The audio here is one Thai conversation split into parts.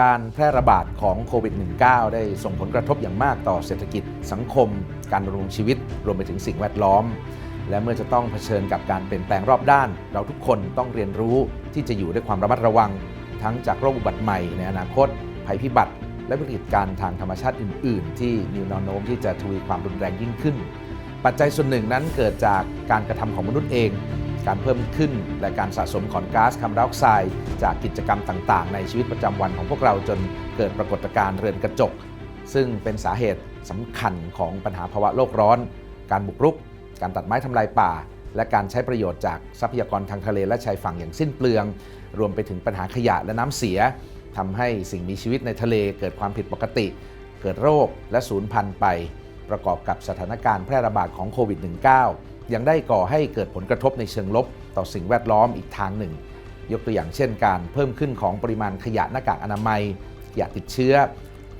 การแพร่ระบาดของโควิด -19 ได้ส่งผลกระทบอย่างมากต่อเศรษฐกิจสังคม การดำรงชีวิต รวมไปถึงสิ่งแวดล้อม และเมื่อจะต้องเผชิญกับการเปลี่ยนแปลงรอบด้าน เราทุกคนต้องเรียนรู้ที่จะอยู่ด้วยความระมัดระวัง ทั้งจากโรคอุบัติใหม่ในอนาคต ภัยพิบัติ และวิกฤตการทางธรรมชาติอื่น ๆ ที่มีแนวโน้มที่จะทวีความรุนแรงยิ่งขึ้น ปัจจัยส่วนหนึ่งนั้นเกิดจากการกระทำของมนุษย์เอง การเพิ่มขึ้น และการสะสมของก๊าซคาร์บอนไดออกไซด์จากกิจกรรมต่างๆ ในชีวิตประจำวันของพวกเราจนเกิดปรากฏการณ์เรือนกระจก ซึ่งเป็นสาเหตุสำคัญของปัญหาภาวะโลกร้อน การบุกรุก การตัดไม้ทำลายป่า และการใช้ประโยชน์จากทรัพยากรทางทะเลและชายฝั่งอย่างสิ้นเปลือง รวมไปถึงปัญหาขยะและน้ำเสียทำให้สิ่งมีชีวิตในทะเลเกิดความผิดปกติ เกิดโรคและสูญพันธุ์ไป ประกอบกับสถานการณ์แพร่ระบาดของโควิด -19 ยังได้ก่อให้เกิดผลกระทบในเชิงลบ ต่อสิ่งแวดล้อมอีกทางหนึ่ง ยกตัวอย่างเช่น การเพิ่มขึ้นของปริมาณขยะหน้ากากอนามัย ขยะติดเชื้อ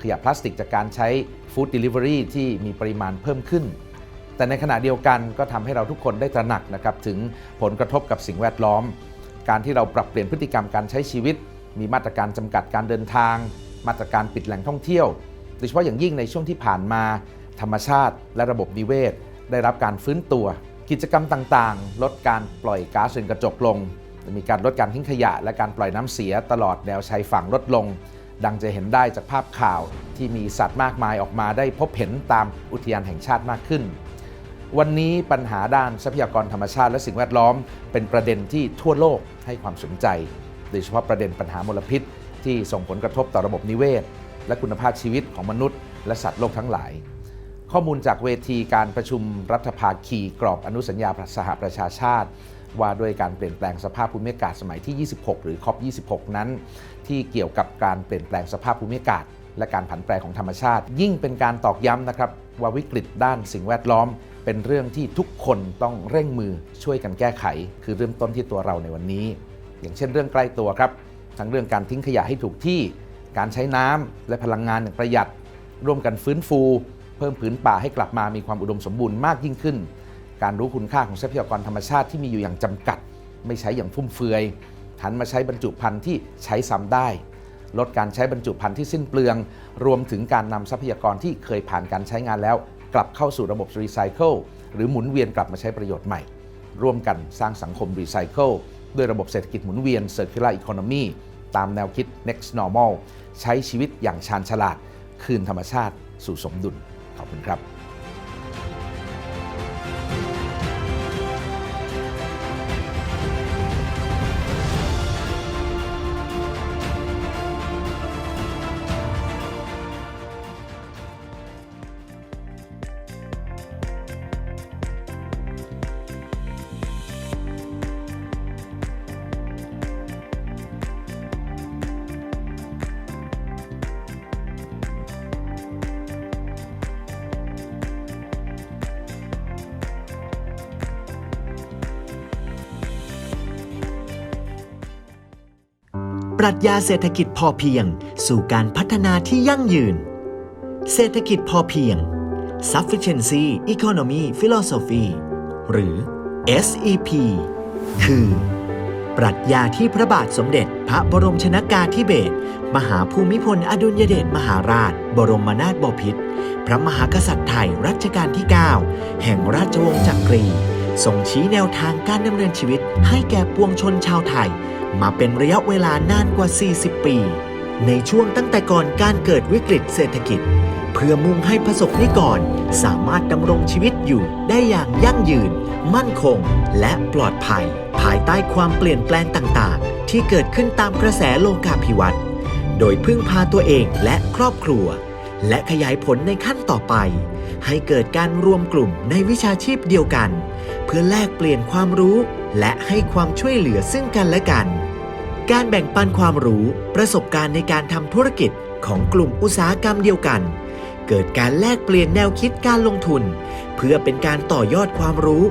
ขยะพลาสติกจากการใช้ฟู้ดเดลิเวอรี่ที่มีปริมาณเพิ่มขึ้น แต่ในขณะเดียวกันก็ทำให้เราทุกคนได้ตระหนักนะครับถึงผลกระทบกับสิ่งแวดล้อม การที่เราปรับเปลี่ยนพฤติกรรมการใช้ชีวิต มีมาตรการจำกัดการเดินทาง มาตรการปิดแหล่งท่องเที่ยว โดยเฉพาะอย่างยิ่งในช่วงที่ผ่านมา ธรรมชาติ และระบบนิเวศ ได้รับการฟื้นตัว กิจกรรมต่างๆ ลดการปล่อยก๊าซเรือนกระจกลง มีการลดการทิ้งขยะ และการปล่อยน้ำเสียตลอดแนวชายฝั่งลดลง ดังจะเห็นได้จากภาพข่าวที่มีสัตว์มากมายออกมาได้พบเห็นตามอุทยานแห่งชาติมากขึ้น วันนี้ปัญหาด้านทรัพยากรธรรมชาติและสิ่งแวดล้อม เป็นประเด็นที่ทั่วโลกให้ความสนใจ โดยเฉพาะประเด็นปัญหามลพิษ ที่ส่งผลกระทบต่อระบบนิเวศ และคุณภาพชีวิตของมนุษย์ และสัตว์โลกทั้งหลาย ข้อมูลจากเวทีการประชุมรัฐภาคีกรอบอนุสัญญาสหประชาชาติ ว่าด้วยการเปลี่ยนแปลงสภาพภูมิอากาศสมัยที่ 26 หรือคอป26 นั้น ที่เกี่ยวกับการเปลี่ยนแปลงสภาพภูมิอากาศ และการผันแปรของธรรมชาติ ยิ่งเป็นการตอกย้ำนะครับว่าวิกฤตด้านสิ่งแวดล้อม เป็นเรื่องที่ทุกคนต้องเร่งมือช่วยกันแก้ไข คือเริ่มต้นที่ตัวเราในวันนี้ อย่างเช่นเรื่องใกล้ตัวครับ ทั้งเรื่องการทิ้งขยะให้ถูกที่ การใช้น้ำและพลังงานอย่างประหยัด ร่วมกันฟื้นฟู เพิ่มผืนป่าให้กลับมามีความอุดมสมบูรณ์มากยิ่งขึ้น การรู้คุณค่าของทรัพยากรธรรมชาติที่มีอยู่อย่างจำกัด ไม่ใช้อย่างฟุ่มเฟือยหันมาใช้บรรจุภัณฑ์ที่ใช้ซ้ำได้ ลดการใช้บรรจุภัณฑ์ที่สิ้นเปลือง รวมถึงการนำทรัพยากรที่เคยผ่านการใช้งานแล้ว กลับเข้าสู่ระบบรีไซเคิลหรือหมุนเวียนกลับมาใช้ประโยชน์ใหม่ ร่วมกันสร้างสังคมรีไซเคิลด้วยระบบเศรษฐกิจหมุนเวียน Circular Economy ตามแนวคิด Next Normal ใช้ชีวิตอย่างชาญฉลาด คืนธรรมชาติสู่สมดุล คุณครับ รัชญาเศรษฐกิจพอเพียง สู่การพัฒนาที่ยั่งยืน เศรษฐกิจพอเพียง Sufficiency Economy Philosophy หรือ SEP คือ ปรัชญาที่พระบาทสมเด็จพระบรมชนากาธิเบศรมหาภูมิพลอดุลยเดชมหาราช บรมนาถบพิตรพระมหากษัตริย์ไทยรัชกาลที่ 9 แห่งราชวงศ์จักรี ทรงชี้แนวทางการดำเนินชีวิตให้แก่ปวงชนชาวไทย มาเป็นระยะเวลานานกว่า 40 ปี ในช่วงตั้งแต่ก่อนการเกิดวิกฤตเศรษฐกิจ เพื่อมุ่งให้ประสบนิกรสามารถดำรงชีวิตอยู่ได้อย่างยั่งยืน มั่นคง และปลอดภัย ภายใต้ความเปลี่ยนแปลงต่างๆ ที่เกิดขึ้นตามกระแสโลกาภิวัตน์โดยพึ่งพาตัวเองและครอบครัว และขยายผลในขั้นต่อไป ให้เกิดการรวมกลุ่มในวิชาชีพเดียวกัน เพื่อแลกเปลี่ยนความรู้ และให้ความช่วยเหลือซึ่งกันและกัน การแบ่งปันความรู้ประสบการณ์ในการทำธุรกิจของกลุ่มอุตสาหกรรมเดียวกัน เกิดการแลกเปลี่ยนแนวคิดการลงทุน เพื่อเป็นการต่อยอดความรู้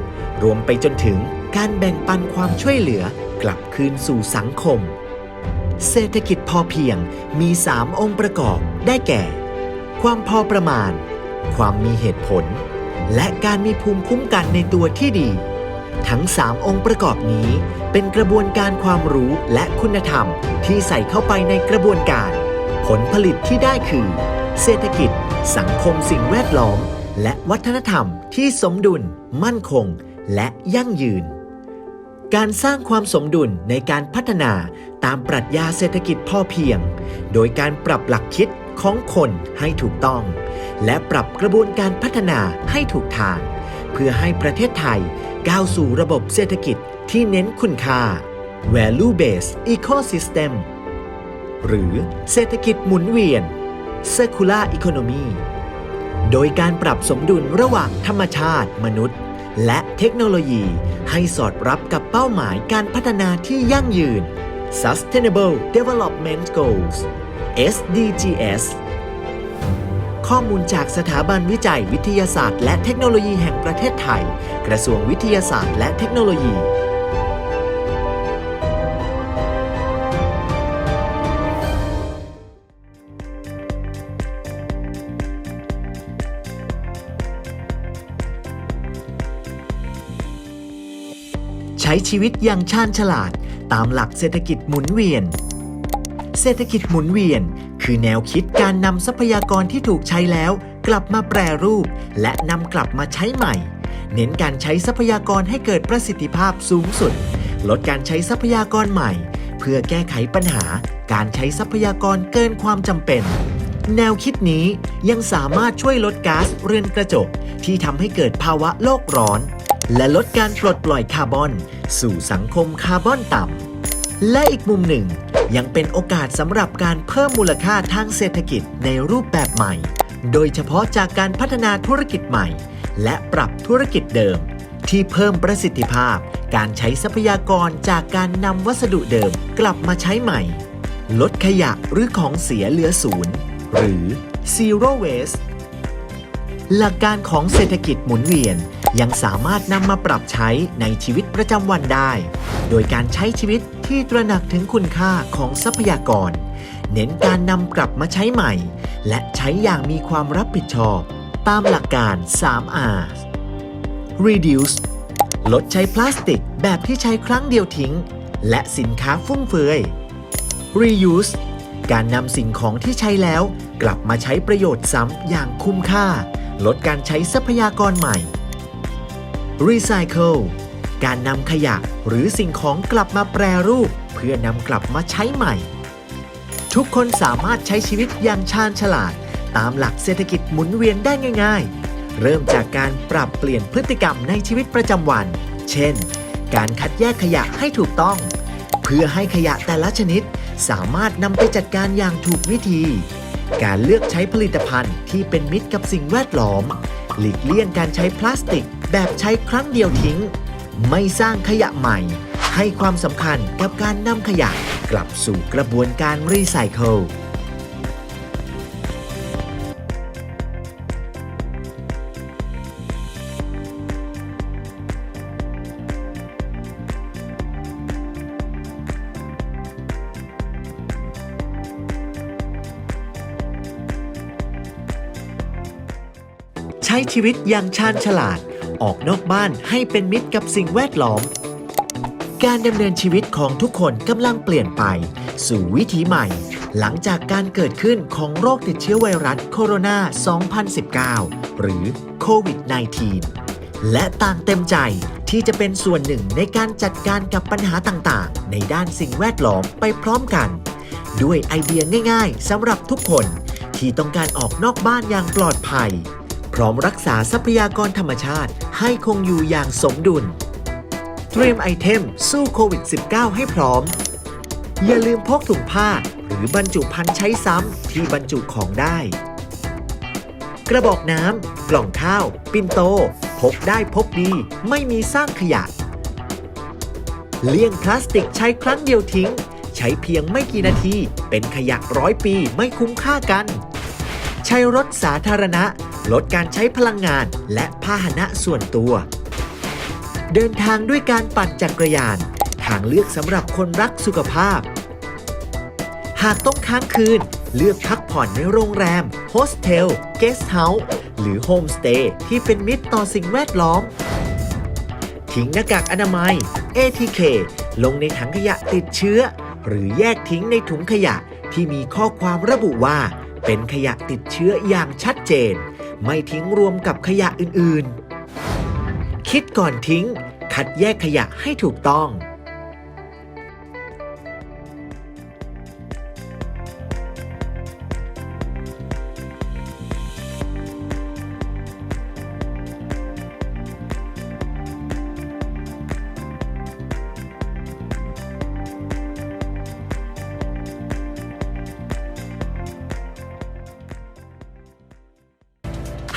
รวมไปจนถึงการแบ่งปันความช่วยเหลือกลับคืนสู่สังคม เศรษฐกิจพอเพียงมี 3 องค์ประกอบได้แก่ ความพอประมาณ ความมีเหตุผล และการมีภูมิคุ้มกันในตัวที่ดี ทั้ง 3 องค์ประกอบนี้ เป็นกระบวนการความรู้และคุณธรรมที่ใส่เข้าไปในกระบวนการ ผลผลิตที่ได้คือ เศรษฐกิจ สังคมสิ่งแวดล้อม และวัฒนธรรมที่สมดุล มั่นคง และยั่งยืน การสร้างความสมดุลในการพัฒนาตามปรัชญาเศรษฐกิจพอเพียง โดยการปรับหลักคิด ของคนให้ถูกต้อง และปรับกระบวนการพัฒนาให้ถูกทาง เพื่อให้ประเทศไทยก้าวสู่ระบบเศรษฐกิจที่เน้นคุณค่า value based ecosystem หรือเศรษฐกิจหมุนเวียน circular economy โดยการปรับสมดุลระหว่างธรรมชาติมนุษย์ และเทคโนโลยีให้สอดรับกับเป้าหมายการพัฒนาที่ยั่งยืน Sustainable Development Goals SDGs ข้อมูลจากสถาบันวิจัยวิทยาศาสตร์ และเทคโนโลยีแห่งประเทศไทย กระทรวงวิทยาศาสตร์และเทคโนโลยี ใช้ชีวิตอย่างชาญฉลาด ตามหลักเศรษฐกิจหมุนเวียน เศรษฐกิจหมุนเวียน คือแนวคิดการนำทรัพยากรที่ถูกใช้แล้ว กลับมาแปรรูป และนำกลับมาใช้ใหม่ เน้นการใช้ทรัพยากรให้เกิดประสิทธิภาพสูงสุด ลดการใช้ทรัพยากรใหม่ เพื่อแก้ไขปัญหา การใช้ทรัพยากรเกินความจำเป็น แนวคิดนี้ยังสามารถช่วยลดก๊าซเรือนกระจก ที่ทำให้เกิดภาวะโลกร้อน และลดการปลดปล่อยคาร์บอน สู่สังคมคาร์บอนต่ำ และอีกมุมหนึ่ง ยังเป็นโอกาสสำหรับการเพิ่มมูลค่าทางเศรษฐกิจในรูปแบบใหม่ โดยเฉพาะจากการพัฒนาธุรกิจใหม่ และปรับธุรกิจเดิม ที่เพิ่มประสิทธิภาพ การใช้ทรัพยากรจากการนำวัสดุเดิมกลับมาใช้ใหม่ ลดขยะหรือของเสียเหลือศูนย์หรือ zero waste หลักการของเศรษฐกิจหมุนเวียน ยังสามารถนำมาปรับใช้ในชีวิตประจำวันได้ โดยการใช้ชีวิตที่ตระหนักถึงคุณค่าของทรัพยากร เน้นการนำกลับมาใช้ใหม่ และใช้อย่างมีความรับผิดชอบ ตามหลักการ 3R Reduce ลดใช้พลาสติกแบบที่ใช้ครั้งเดียวทิ้ง และสินค้าฟุ่มเฟือย Reuse การนำสิ่งของที่ใช้แล้ว กลับมาใช้ประโยชน์ซ้ำอย่างคุ้มค่า ลดการใช้ทรัพยากรใหม่ Recycle การนำขยะหรือสิ่งของกลับมาแปรรูป เพื่อนำกลับมาใช้ใหม่ ทุกคนสามารถใช้ชีวิตอย่างชาญฉลาด ตามหลักเศรษฐกิจหมุนเวียนได้ง่าย ๆ เริ่มจากการปรับเปลี่ยนพฤติกรรมในชีวิตประจำวัน เช่น การคัดแยกขยะให้ถูกต้อง เพื่อให้ขยะแต่ละชนิด สามารถนำไปจัดการอย่างถูกวิธี การเลือกใช้ผลิตภัณฑ์ที่เป็นมิตรกับสิ่งแวดล้อม หลีกเลี่ยงการใช้พลาสติกแบบใช้ครั้งเดียวทิ้ง ไม่สร้างขยะใหม่ ให้ความสำคัญกับการนำขยะกลับสู่กระบวนการรีไซเคิล ช้ชีวิตอย่างชาญฉลาด ออกนอกบ้านให้เป็นมิตรกับสิ่งแวดล้อม การดำเนินชีวิตของทุกคนกำลังเปลี่ยนไป สู่วิถีใหม่ หลังจากการเกิดขึ้นของโรคติดเชื้อไวรัสโคโรนา 2019 หรือโควิด -19 และต่างเต็มใจที่จะเป็นส่วนหนึ่งในการจัดการกับปัญหาต่างๆ ในด้านสิ่งแวดล้อมไปพร้อมกัน ด้วยไอเดียง่าย ๆสำหรับทุกคนที่ต้องการออกนอกบ้านอย่างปลอดภัย พร้อมรักษาทรัพยากรธรรมชาติให้คงอยู่อย่างสมดุล เตรียมไอเทมสู้โควิด -19 ให้พร้อม อย่าลืมพกถุงผ้าหรือบรรจุภัณฑ์ใช้ซ้ำที่บรรจุของได้ กระบอกน้ำ กล่องข้าว ปิ่นโต พกได้พกดี ไม่มีสร้างขยะ เลี่ยงพลาสติกใช้ครั้งเดียวทิ้ง ใช้เพียงไม่กี่นาที เป็นขยะร้อยปีไม่คุ้มค่ากัน ใช้รถสาธารณะ ลดการใช้พลังงานและพาหนะส่วนตัว เดินทางด้วยการปั่นจักรยาน ทางเลือกสำหรับคนรักสุขภาพ หากต้องค้างคืน เลือกพักผ่อนในโรงแรม โฮสเทล เกสต์เฮาส์ หรือโฮมสเตย์ที่เป็นมิตรต่อสิ่งแวดล้อม ทิ้งหน้ากากอนามัย ATK ลงในถังขยะติดเชื้อ หรือแยกทิ้งในถุงขยะที่มีข้อความระบุว่า เป็นขยะติดเชื้ออย่างชัดเจน ไม่ทิ้งรวมกับขยะอื่นๆ คิดก่อนทิ้ง คัดแยกขยะให้ถูกต้อง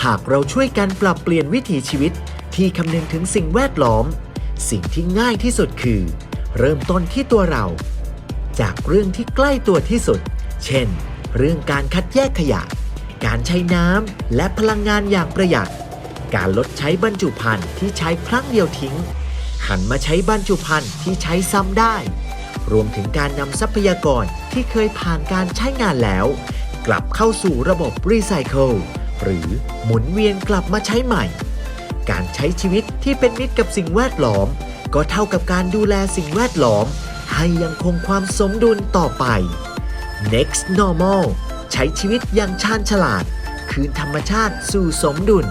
หากเราช่วยกันปรับเปลี่ยนวิถีชีวิตที่คำนึงถึงสิ่งแวดล้อม สิ่งที่ง่ายที่สุดคือ เริ่มต้นที่ตัวเรา จากเรื่องที่ใกล้ตัวที่สุด เช่น เรื่องการคัดแยกขยะ การใช้น้ำและพลังงานอย่างประหยัด การลดใช้บรรจุภัณฑ์ที่ใช้ครั้งเดียวทิ้ง หันมาใช้บรรจุภัณฑ์ที่ใช้ซ้ำได้ รวมถึงการนำทรัพยากรที่เคยผ่านการใช้งานแล้ว กลับเข้าสู่ระบบรีไซเคิล หรือหมุนเวียนกลับมาใช้ใหม่ การใช้ชีวิตที่เป็นมิตรกับสิ่งแวดล้อม ก็เท่ากับการดูแลสิ่งแวดล้อม ให้ยังคงความสมดุลต่อไป next normal ใช้ชีวิตอย่างชาญฉลาด คืนธรรมชาติสู่สมดุล